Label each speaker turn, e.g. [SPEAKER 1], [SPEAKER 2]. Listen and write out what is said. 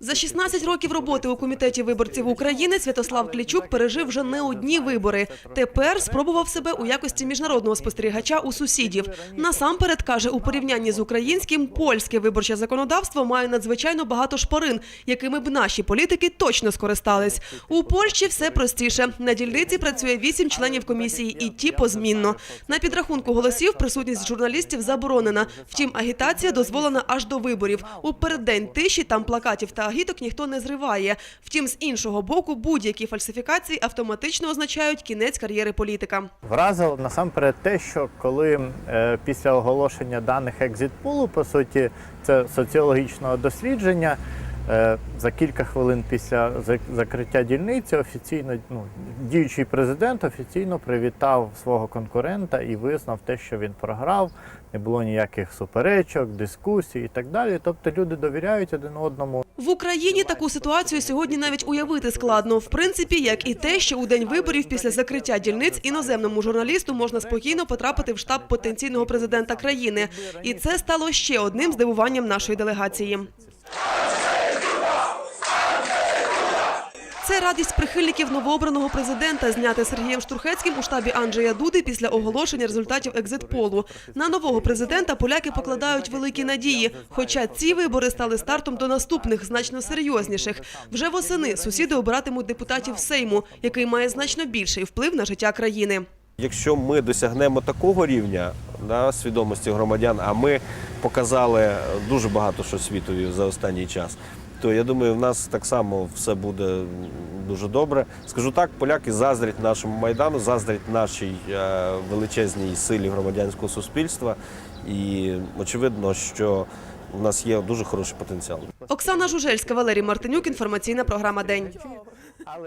[SPEAKER 1] За 16 років роботи у комітеті виборців України Святослав Клічук пережив вже не одні вибори. Тепер спробував себе у якості міжнародного спостерігача у сусідів. Насамперед каже, у порівнянні з українським польське виборче законодавство має надзвичайно багато шпарин, якими б наші політики точно скористались. У Польщі все простіше. На дільниці працює вісім членів комісії, і ті позмінно. На підрахунку голосів присутність журналістів заборонена. Втім, агітація дозволена аж до виборів. У переддень тиші там плакатів та агіток ніхто не зриває. Втім, з іншого боку, будь-які фальсифікації автоматично означають кінець кар'єри політика.
[SPEAKER 2] Вразило насамперед те, що коли е, після оголошення даних екзитпулу, по суті, це соціологічного дослідження, за кілька хвилин після закриття дільниці офіційно ну, діючий президент офіційно привітав свого конкурента і визнав те, що він програв. Не було ніяких суперечок, дискусій і так далі. Тобто люди довіряють один одному.
[SPEAKER 1] В Україні таку ситуацію сьогодні навіть уявити складно. В принципі, як і те, що у день виборів після закриття дільниць іноземному журналісту можна спокійно потрапити в штаб потенційного президента країни. І це стало ще одним здивуванням нашої делегації. Це радість прихильників новообраного президента зняти Сергієм Штурхецьким у штабі Анджея Дуди після оголошення результатів екзитполу. На нового президента поляки покладають великі надії. Хоча ці вибори стали стартом до наступних, значно серйозніших. Вже восени сусіди обиратимуть депутатів Сейму, який має значно більший вплив на життя країни.
[SPEAKER 3] Якщо ми досягнемо такого рівня да, свідомості громадян, а ми показали дуже багато що світові за останній час, то я думаю, в нас так само все буде дуже добре. Скажу так, поляки заздрять нашому майдану, заздрять нашій е, величезній силі громадянського суспільства, і очевидно, що в нас є дуже хороший потенціал.
[SPEAKER 1] Оксана Жужельська, Валерій Мартинюк. Інформаційна програма День.